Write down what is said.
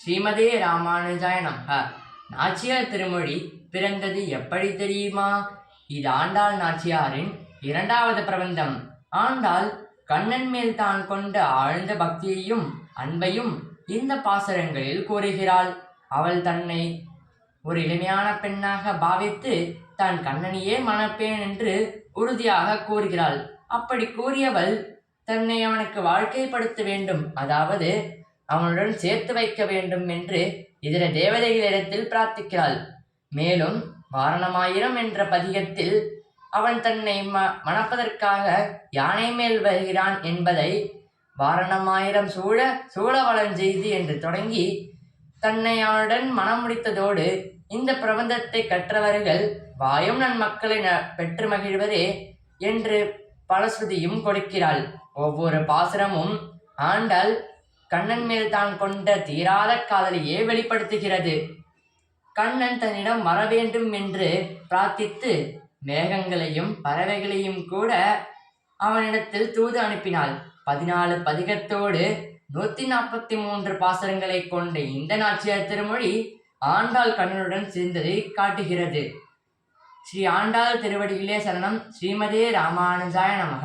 ஸ்ரீமதே ராமானுஜாய நமக நாச்சியார் திருமொழி பிறந்தது எப்படி தெரியுமா? இது ஆண்டாள் நாச்சியாரின் இரண்டாவது பிரபந்தம். ஆண்டாள் கண்ணன் மேல் தான் கொண்ட ஆழ்ந்த பக்தியையும் அன்பையும் இந்த பாசுரங்களில் கூறுகிறாள். அவள் தன்னை ஒரு இளமையான பெண்ணாக பாவித்து தான் கண்ணனையே மணப்பேன் என்று உறுதியாக கூறுகிறாள். அப்படி கூறியவள் தன்னை அவனுக்கு வாழ்க்கைப்படுத்த வேண்டும். அதாவது அவனுடன் சேர்த்து வைக்க வேண்டும் என்று இதர தேவதைகளிடத்தில் பிரார்த்திக்கிறாள். மேலும் வாரணமாயிரம் என்ற பதிகத்தில் அவன் தன்னை ம மணப்பதற்காக யானை மேல் வருகிறான் என்பதை வாரணமாயிரம் சூழ சூழவளஞ்செய்தி என்று தொடங்கி தன்னை அவனுடன் மனம் முடித்ததோடு இந்த பிரபந்தத்தை கற்றவர்கள் வாயும் நன் மக்களை ந பெற்று மகிழ்வதே என்று பலஸ்ருதியும் கொடுக்கிறாள். ஒவ்வொரு பாசுரமும் ஆண்டாள் கண்ணன் மேல் தான் கொண்ட தீராத காதலையே வெளிப்படுத்துகிறது. கண்ணன் தன்னிடம் வர வேண்டும் என்று பிரார்த்தித்து மேகங்களையும் பறவைகளையும் கூட அவனிடத்தில் தூது அனுப்பினாள். பதினாலு பதிகத்தோடு நூத்தி நாற்பத்தி மூன்று பாசரங்களை கொண்ட இந்த நாச்சியார் திருமொழி ஆண்டாள் கண்ணனுடன் சேர்ந்ததை காட்டுகிறது. ஸ்ரீ ஆண்டாள் திருவடிகளே சரணம் ஸ்ரீமதே ராமானுஜாய நமக.